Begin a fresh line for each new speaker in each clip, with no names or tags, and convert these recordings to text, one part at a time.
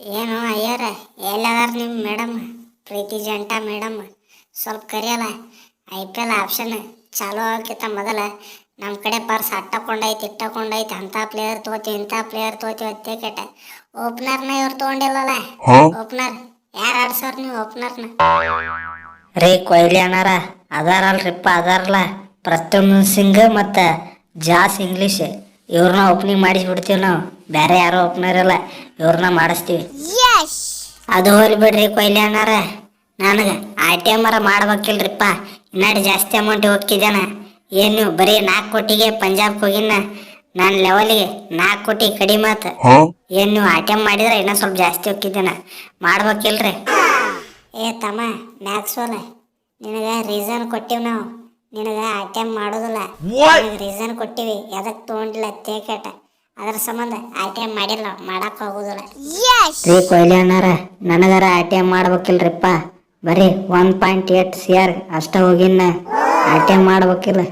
ಏನು ಅಯ್ಯಾರ ಎಲ್ಲದಾರ ನಿಮ್ಮ ಮೇಡಮ್ ಪ್ರೀತಿ ಜಂಟ ಮೇಡಮ್ ಸ್ವಲ್ಪ ಕರಿಯಲ್ಲ ಐ ಪಿ ಎಲ್ ಆಪ್ಷನ್ ಚಾಲೂ ಆಗೋಕ್ಕಿಂತ ಮೊದಲ ನಮ್ಮ ಕಡೆ ಪರ್ಸ್ ಅಟ್ಟಕೊಂಡೈತಿ ಇಟ್ಟಕೊಂಡೈತಿ ಅಂಥ ಪ್ಲೇಯರ್ ತಗೋತೀವಿ ಇಂಥ ಪ್ಲೇಯರ್ ತಗೋತೀವಿ ಅಂತ ಕೆಟ್ಟ. ಓಪನರ್ನ ಇವ್ರು ತೊಗೊಂಡಿಲ್ಲಲ್ಲ? ಓಪನರ್ ಯಾರು ಆಡ್ಸೋರ್ ನೀವು ಓಪನರ್ನ
ರೇ ಕೊಹ್ಲಿ ಅಣ್ಣಾರ ಅದಾರಲ್ರಿಪ್ಪ ಅದಾರಲ್ಲ ಪ್ರತ್ಯುಮ್ನ ಸಿಂಗ್ ಮತ್ತು ಜಾಸ್ ಇಂಗ್ಲೀಷ್ ಇವ್ರನ್ನ ಓಪನಿಂಗ್ ಮಾಡಿಸ್ಬಿಡ್ತೀವಿ ನಾವು. ಬೇರೆ ಯಾರೋ ಓಪನರ್ ಇಲ್ಲ ಇವ್ರನ್ನ ಮಾಡಿಸ್ತೀವಿ. ಅದು ಹೋಗ್ಲಿ ಬಿಡ್ರಿ ಕೊಹ್ಲಿ ಅಣ್ಣಾರ. ನನಗೆ ಆ ಟಿ ಎಂ ಮಾಡ್ಬೇಕಿಲ್ರಿಪ್ಪ. ಇನ್ನಾಡಿ ಜಾಸ್ತಿ ಅಮೌಂಟ್ ಹೋಗ್ತಿದ್ದಾನ ಏನು ನೀವು ಬರೀ ನಾಲ್ಕು ಕೋಟಿಗೆ ಪಂಜಾಬ್ಗೆ ಹೋಗಿನ ನನ್ನ ಲೆವೆಲಿಗೆ ನಾಲ್ಕು ಕೋಟಿ ಕಡಿಮೆ ಆತು. ಏನು ನೀವು ಆ ಟಿ ಎಂ ಮಾಡಿದ್ರೆ ಇನ್ನೂ ಸ್ವಲ್ಪ ಜಾಸ್ತಿ ಹೋಗ್ತಿದ್ದಾನ ಮಾಡ್ಬೇಕಿಲ್ರಿ?
ಏ ತಮ್ಮ ಮ್ಯಾಕ್ಸ್ವೆಲ್ ನಿನಗೆ ರೀಸನ್ ಕೊಟ್ಟಿವಿ ನಾವು. ನಿನಗೆ ಅಟೆಂಪ್ ಮಾಡೋದಿಲ್ಲ. ನಿನಗೆ ರೀಸನ್ ಕೊಟ್ಟಿವಿ. ಎದಕ್ಕೆ ತೊಗೊಂಡಿಲ್ಲ ತೇಕೆಟ ಅದ್ರ ಸಂಬಂಧ ಅಟೆಂಪ್ ಮಾಡಿಲ್ಲ ಮಾಡಕ್ ಹೋಗುದಿಲ್ಲ.
ರೀ ಕೊಹ್ಲಿ ಅಣ್ಣಾರ ನನಗರ ಆರ್ ಟಿ ಎಂ ಮಾಡ್ಬೇಕಿಲ್ರಿಪ್ಪ. ಬರೀ one point eight C R ಅಷ್ಟ ಹೋಗಿನ್ನ ಆರ್ ಟಿ ಎಂ ಮಾಡ್ಬೇಕಿಲ್ಲ.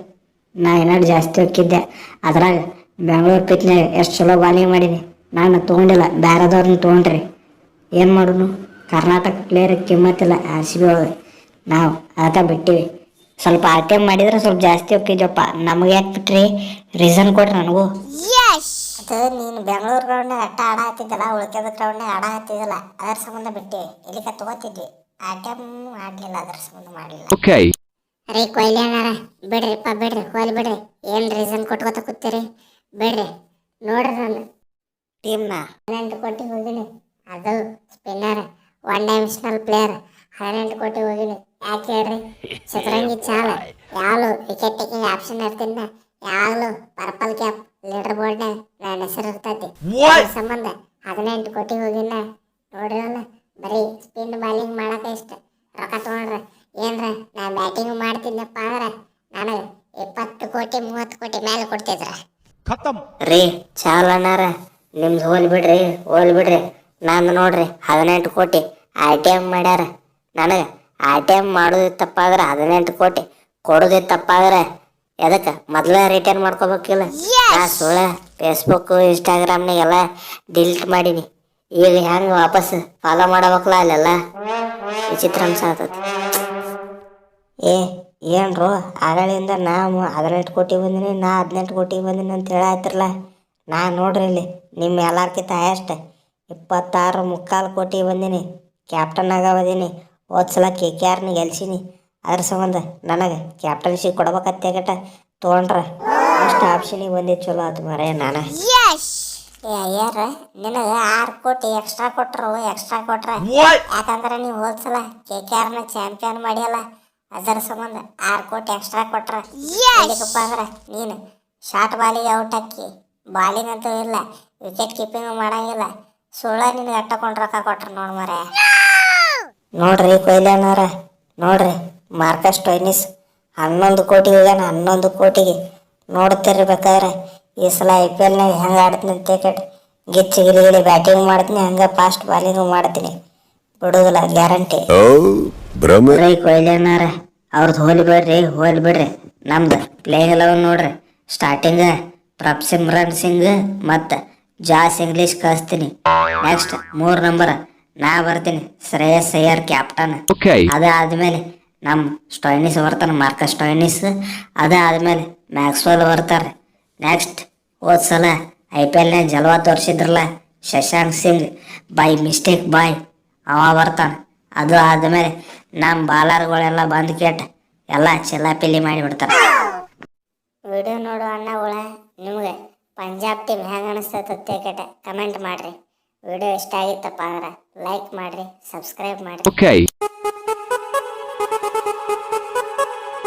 ನಾ ಏನಾದ್ರು ಜಾಸ್ತಿ ಹೋಗಿದ್ದೆ ಅದ್ರಾಗ ಬೆಂಗಳೂರು ಪಿತ್ನಾಗ ಎಷ್ಟು ಚಲೋ ಬಾಲಿಂಗ್ ಮಾಡೀನಿ. ನಾನು ತೊಗೊಂಡಿಲ್ಲ ಬೇರೆದವ್ರನ್ನ ತೊಗೊಂಡ್ರಿ. ಏನು ಮಾಡೋನು? ಕರ್ನಾಟಕ ಪ್ಲೇಯರ್ ಕಿಮ್ಮತ್ತಿಲ್ಲ ಆರ್ ಸಿ ಬಿ ಒಳಗೆ. ನಾವು ಅದಕ್ಕೆ ಬಿಟ್ಟಿವಿ. ಸ್ವಲ್ಪ ಆರ್ ಟಿ ಎಂ ಮಾಡಿದ್ರೆ ಸ್ವಲ್ಪ ಜಾಸ್ತಿ ಹೋಗಿದ್ವಪ್ಪ ನಮಗೆ ಯಾಕೆ ಬಿಟ್ರಿ? ರೀಸನ್ ಕೊಡ್ರಿ ನನಗೂ.
ಅದು ನೀನು ಬೆಂಗಳೂರು ಗ್ರೌಂಡ್ನಾಗ ಅಟ್ಟ ಆಡ ಹತ್ತಿದ್ದಲ್ಲ ಉಳ್ಕೆದ ಗ್ರೌಂಡ್ನಾಗ ಆಡ ಹತ್ತಿದ್ದಲ್ಲ ಅದ್ರ ಸಂಬಂಧ ಬಿಟ್ಟಿ ಇಲ್ಲಿಕ ತಗೋತಿದ್ವಿ. ಆಟ ಆಡ್ಲಿಲ್ಲ ಅದರ ಸಂಬಂಧ ಮಾಡಲಿಲ್ಲ.
ಓಕೆ
ರೀ ಕೊಹ್ಲಿ ಅಣ್ಣಾರ ಬಿಡ್ರಿಪ್ಪ ಬಿಡ್ರಿ ಕೊಹ್ಲಿ ಬಿಡ್ರಿ. ಏನು ರೀಸನ್ ಕೊಟ್ಕೋತ ಕೂತೀರಿ? ಬಿಡ್ರಿ. ನೋಡ್ರಿ ನಾನು. ಟೀಮ್ನ ಹದಿನೆಂಟು ಕೋಟಿ ಹೋಗಿನಿ. ಅದು ಸ್ಪಿನ್ನರ್ ಒನ್ ಡೈಮೆನ್ಷನಲ್ ಪ್ಲೇಯರ್ ಹದಿನೆಂಟು ಕೋಟಿ ಹೋಗಿನಿ. ಯಾಕೆ ಹೇಳ್ರಿ? ಚತುರಂಗಿ ಚಾಲ. ಯಾವ ವಿಕೆಟ್ ಟೇಕಿಂಗ್ ಆಪ್ಷನ್ ಇರ್ತೀನಿ ಯಾವಾಗಲೂ ಪರ್ಪಲ್ ಕ್ಯಾಪ್ ಲೀಡರ್ ಬೋರ್ಡ್ ನನ್ನ ಹೆಸರು ಇರ್ತೈತಿ. ಅದ್ರ ಸಂಬಂಧ ಹದಿನೆಂಟು ಕೋಟಿ ಹೋಗಿನ ನೋಡಿರಲ್ಲ ಬರೀ ಸ್ಪಿನ್ ಬಾಲಿಂಗ್ ಮಾಡಕ ಇಷ್ಟ. ರೊಕ್ಕ ತಗೊಂಡ್ರೆ ಏನ್ರ ನಾ ಬ್ಯಾಟಿಂಗ್ ಮಾಡ್ತಿದ್ನಪ್ಪ ಅಂದ್ರೆ ನಾನು ಇಪ್ಪತ್ತು ಕೋಟಿ ಮೂವತ್ತು ಕೋಟಿ ಮೇಲೆ ಕೊಡ್ತಿದ್ರ.
ರೀ ಚಾಲನಾರ ನಿಮ್ದು ಹೋಲ್ ಬಿಡ್ರಿ ಹೋಲ್ ಬಿಡ್ರಿ. ನಾನು ನೋಡ್ರಿ ಹದಿನೆಂಟು ಕೋಟಿ ಆರ್ ಟಿ ಎಂ ಮಾಡ್ಯಾರ. ನನಗೆ ಆರ್ ಟಿ ಎಂ ಮಾಡೋದಿತ್ತಪ್ಪ ತಪ್ಪಾದ್ರೆ ಹದಿನೆಂಟು ಕೋಟಿ ಕೊಡೋದಿತ್ತಪ್ಪ ತಪ್ಪಾದ್ರೆ ಎದಕ್ಕೆ? ಮೊದಲೇ ರಿಟರ್ನ್ ಮಾಡ್ಕೋಬೇಕಿಲ್ಲ? ನಾ ಸುಳ್ಳ ಫೇಸ್ಬುಕ್ ಇನ್ಸ್ಟಾಗ್ರಾಮ್ನಾಗೆಲ್ಲ ಡಿಲೀಟ್ ಮಾಡೀನಿ. ಈಗ ಹೆಂಗೆ ವಾಪಸ್ ಫಾಲೋ ಮಾಡಬೇಕಲ್ಲ ಅಲ್ಲೆಲ್ಲ? ವಿಚಿತ್ರ ಅನ್ಸಾತತಿ ಏ ಏನ್ರು? ಆಗಳಿಂದ ನಾ ಹದಿನೆಂಟು ಕೋಟಿ ಬಂದಿನಿ ನಾ ಹದಿನೆಂಟು ಕೋಟಿ ಬಂದಿನಿ ಅಂತ ಹೇಳತ್ತಿರಲ್ಲ ನಾ ನೋಡ್ರಿ ಇಲ್ಲಿ ನಿಮ್ಮ ಎಲ್ಲಾರ್ಕಿಂತ ಹೈಯೆಸ್ಟ್ ಇಪ್ಪತ್ತಾರು ಮುಕ್ಕಾಲು ಕೋಟಿ ಬಂದಿನಿ. ಕ್ಯಾಪ್ಟನ್ ಆಗ ಬಂದೀನಿ. ಸಲ ಕೆ ಕೆ ಆರ್ನ ಗೆಲ್ಸೀನಿ ಅದ್ರ ಸಂಬಂಧ ನನಗೆ ಕ್ಯಾಪ್ಟನ್ಶಿಪ್ ಗಟ್ಟ. ತೊಗೊಂಡ್ರ ಅಷ್ಟು ಆಪ್ಷನಿಗೆ ಬಂದಿದ್ದು ಚಲೋ ಆತು ಮರೇ ನಾನು.
ಯಾರ ನಿನಗೆ ಆರು ಕೋಟಿ ಎಕ್ಸ್ಟ್ರಾ ಕೊಟ್ರು ಎಕ್ಸ್ಟ್ರಾ ಕೊಟ್ರ. ಯಾಕಂದ್ರೆ ನೀವು ಹೋದ್ಸಲ ಕೆ ಕೆ ಆರ್ನ ಚಾಂಪಿಯನ್ ಮಾಡಿಯಲ್ಲ ಅದರ ಸಂಬಂಧ ಆರು ಕೋಟಿ ಎಕ್ಸ್ಟ್ರಾ ಕೊಟ್ರ. ಎದಕ್ಕಪ್ಪ ಅಂದ್ರೆ ನೀನು ಶಾರ್ಟ್ ಬಾಲಿಗೆ ಔಟ್ ಹಾಕಿ ಬಾಲಿಂಗ್ ಅಂತೂ ಇಲ್ಲ ವಿಕೆಟ್ ಕೀಪಿಂಗ್ ಮಾಡಂಗಿಲ್ಲ. ಸುಳ್ಳ ನಿನಗೆ ಅಟ್ಟಕೊಂಡು ರೊಕ್ಕ ಕೊಟ್ರು ನೋಡಿ ಮರೆ
ನೋಡ್ರಿ ಕೊಹ್ಲಿ ಅಣ್ಣಾರ. ನೋಡ್ರಿ. ಮಾರ್ಕಸ್ ಟೊಯ್ನಿಸ್ ಹನ್ನೊಂದು ಕೋಟಿ ಹೋಗ್ಯಾನ ಹನ್ನೊಂದು ಕೋಟಿಗೆ. ನೋಡ್ತಿರ್ಬೇಕಾದ್ರೆ ಈ ಸಲ ಐ ಪಿ ಎಲ್ನಾಗ ಹೆಂಗೆ ಆಡ್ತೀನಿ ಅಂತ ಕೇಟ್ ಗಿಚ್ಚಿ ಗಿಲಿ ಬ್ಯಾಟಿಂಗ್ ಮಾಡ್ತೀನಿ ಹಂಗೆ ಫಾಸ್ಟ್ ಬಾಲಿಂಗು ಮಾಡ್ತೀನಿ. ಬಿಡೋದಿಲ್ಲ ಗ್ಯಾರಂಟಿ. ರೀ ಕೊಹ್ಲಿ ಅಣ್ಣಾರ ಅವ್ರದ್ದು ಹೋಲಿ ಬಿಡ್ರಿ ಹೋಲಿ ಬಿಡ್ರಿ. ನಮ್ದು ಪ್ಲೇಯಿಂಗ್ ಎಲೆವನ್ ನೋಡ್ರಿ. ಸ್ಟಾರ್ಟಿಂಗ್ ಪ್ರಭ್ ಸಿಮ್ರನ್ ಸಿಂಗ್ ಮತ್ತು ಜಾಸ್ ಇಂಗ್ಲೀಷ್ ಕಳಿಸ್ತೀನಿ. ನೆಕ್ಸ್ಟ್ ಮೂರು ನಂಬರ್ ನಾ ಬರ್ತೀನಿ. ಶ್ರೇಯಸ್ ಅಯ್ಯರ್ ಕ್ಯಾಪ್ಟನ್. ಅದಾದ್ಮೇಲೆ ನಮ್ಮ ಸ್ಟೊಯ್ನಿಸ್ ಬರ್ತಾನೆ ಮಾರ್ಕಸ್ ಅದೇ ಆದಮೇಲೆ ಮ್ಯಾಕ್ಸ್ವೆಲ್ ಬರ್ತಾರೆ. ನೆಕ್ಸ್ಟ್ ಹೋದ ಸಲ ಐ ಪಿ ಎಲ್ನ ಜಲ್ವಾ ತೋರಿಸಿದ್ರಲ್ಲ Shashank Singh by mistake boy ಅವ ಬರ್ತಾನೆ. ಅದು ಆದಮೇಲೆ ನಮ್ಮ ಬಾಲರ್ಗಳೆಲ್ಲ ಬಂದು ಕೇಟ್ ಎಲ್ಲ ಚಿಲ್ಲಾಪಿಲ್ಲಿ ಮಾಡಿಬಿಡ್ತಾರೆ.
ವಿಡಿಯೋ ನೋಡು ಅಣ್ಣಗಳ ನಿಮಗೆ ಪಂಜಾಬ್ ಟೀಮ್ ಹೆಂಗೆ ಅನಿಸ್ತೈತೆ ಕೇಟ ಕಮೆಂಟ್ ಮಾಡಿರಿ. ವಿಡಿಯೋ ಇಷ್ಟ ಆಗಿತ್ತಪ್ಪ ಅಂದ್ರೆ ಲೈಕ್ ಮಾಡಿರಿ ಸಬ್ಸ್ಕ್ರೈಬ್ ಮಾಡಿರಿ.